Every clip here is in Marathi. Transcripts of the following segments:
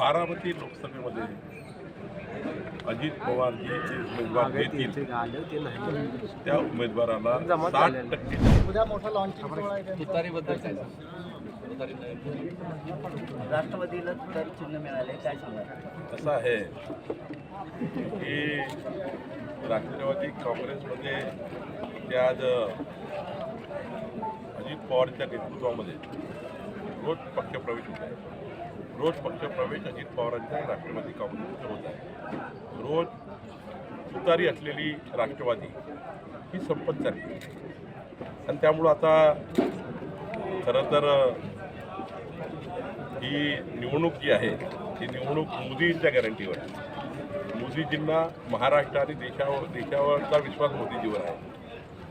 बारामती लोकसभेमध्ये अजित पवार जे जे उमेदवार देतील त्या उमेदवाराला साठ. टक्के. राष्ट्रवादीला चिन्ह मिळाले काय सांगा? असं आहे की राष्ट्रवादी काँग्रेसमध्ये ते आज अजित पवारच्या नेतृत्वामध्ये रोज पक्षप्रवेश होत आहे. रोज पक्षप्रवेश अजित पवारांच्या राष्ट्रवादी काँग्रेसमध्ये होत आहे. रोज तुतारी असलेली राष्ट्रवादी ही संपत चालली. आणि त्यामुळं आता खरं तर ही निवडणूक जी आहे ती निवडणूक मोदींच्या गॅरंटीवर आहे. मोदीजींना महाराष्ट्र आणि देशावर देशावरचा विश्वास मोदीजीवर आहे.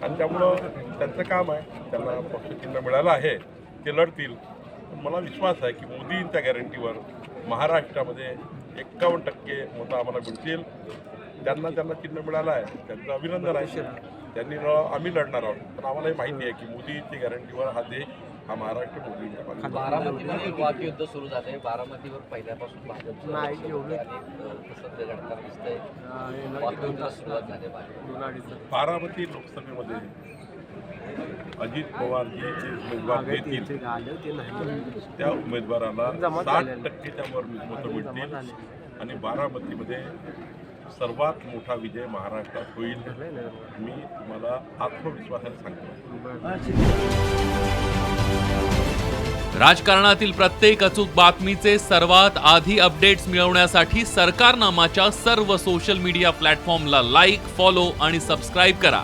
आणि त्यामुळं त्यांचं काम आहे त्यांना पक्षचिन्ह मिळालं आहे ते लढतील. मला विश्वास आहे की मोदींच्या गॅरंटीवर महाराष्ट्रामध्ये एक्कावन्न टक्के मतं आम्हाला मिळतील. त्यांना त्यांना चिन्ह मिळालं आहे त्यांचं अभिनंदन आहे. त्यांनी आम्ही लढणार आहोत. पण आम्हालाही माहिती आहे की मोदींच्या गॅरंटीवर हा देश हा महाराष्ट्र मोदींच्या आहे. बारामतीमध्ये वाकयुद्ध सुरू झालंय बारामतीवर पहिल्यापासून भाजपचं झाली बारामती लोकसभेमध्ये अजित पवार जे जे उमेदवार देतील त्या उमेदवाराला साठ. टक्केच्या वर मतं मिळतील आणि बारामतीमध्ये सर्वात मोठा विजय महाराष्ट्रात होईल. मी तुम्हाला आत्मविश्वासाने सांगतो. राजकारणातील प्रत्येक अचूक बातमीचे सर्वात आधी अपडेट्स मिळवण्यासाठी सरकारनामाच्या सर्व सोशल मीडिया प्लॅटफॉर्मला लाईक फॉलो आणि सबस्क्राईब करा.